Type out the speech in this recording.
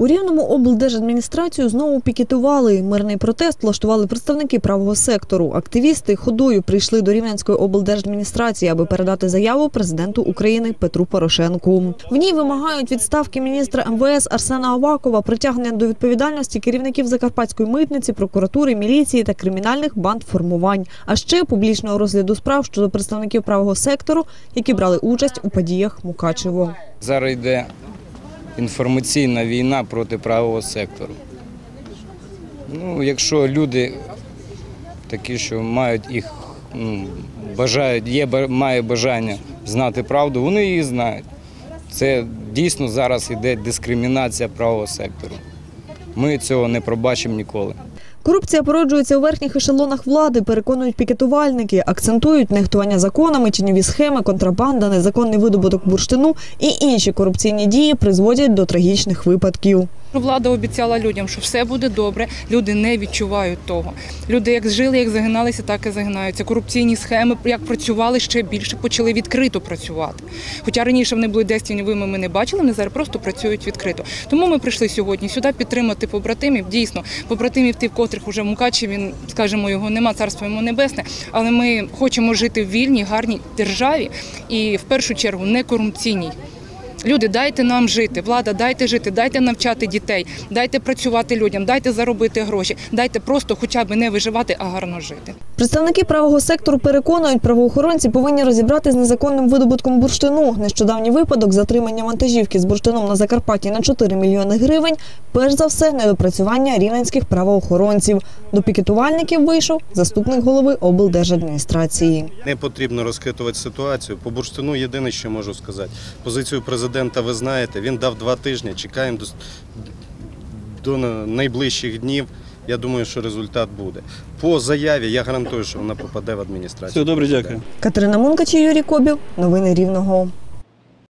У Рівному облдержадміністрацію знову пікетували. Мирний протест влаштували представники правого сектору. Активісти ходою прийшли до Рівненської облдержадміністрації, аби передати заяву президенту України Петру Порошенку. В ній вимагають відставки міністра МВС Арсена Авакова, притягнення до відповідальності керівників Закарпатської митниці, прокуратури, міліції та кримінальних банд формувань, а ще публічного розгляду справ щодо представників правого сектору, які брали участь у подіях Мукачево. Зараз йде інформаційна війна проти правого сектору. Ну, якщо люди такі, що мають їх, ну, бажають, є, має бажання знати правду, вони її знають. Це дійсно зараз йде дискримінація правого сектору. Ми цього не пробачимо ніколи. Корупція породжується у верхніх ешелонах влади, переконують пікетувальники, акцентують нехтування законами, тіньові схеми, контрабанда, незаконний видобуток бурштину і інші корупційні дії призводять до трагічних випадків. Влада обіцяла людям, що все буде добре. Люди не відчувають того. Люди як жили, як загиналися, так і загинаються. Корупційні схеми як працювали ще більше, почали відкрито працювати. Хоча раніше вони були десь тіньовими, ми не бачили, вони зараз просто працюють відкрито. Тому ми прийшли сьогодні сюди підтримати побратимів. Дійсно, побратимів тих, котрих уже в Мукачеві, скажімо, його нема, царство йому небесне. Але ми хочемо жити в вільній, гарній державі і в першу чергу не корупційній. Люди, дайте нам жити, влада, дайте жити, дайте навчати дітей, дайте працювати людям, дайте заробити гроші, дайте просто хоча б не виживати, а гарно жити. Представники правого сектору переконують, правоохоронці повинні розібрати з незаконним видобутком бурштину. Нещодавній випадок затримання вантажівки з бурштином на Закарпатті на 4 мільйони гривень. Перш за все, недопрацювання рівненських правоохоронців. До пікетувальників вийшов заступник голови облдержадміністрації. Не потрібно розхитувати ситуацію. По бурштину єдине, що можу сказати. Позицію президента ви знаєте. Він дав два тижні. Чекаємо до, до найближчих днів. Я думаю, що результат буде. По заяві я гарантую, що вона попаде в адміністрацію. Все добре, дякую. Катерина Мункач і Юрій Кобів. Новини Рівного.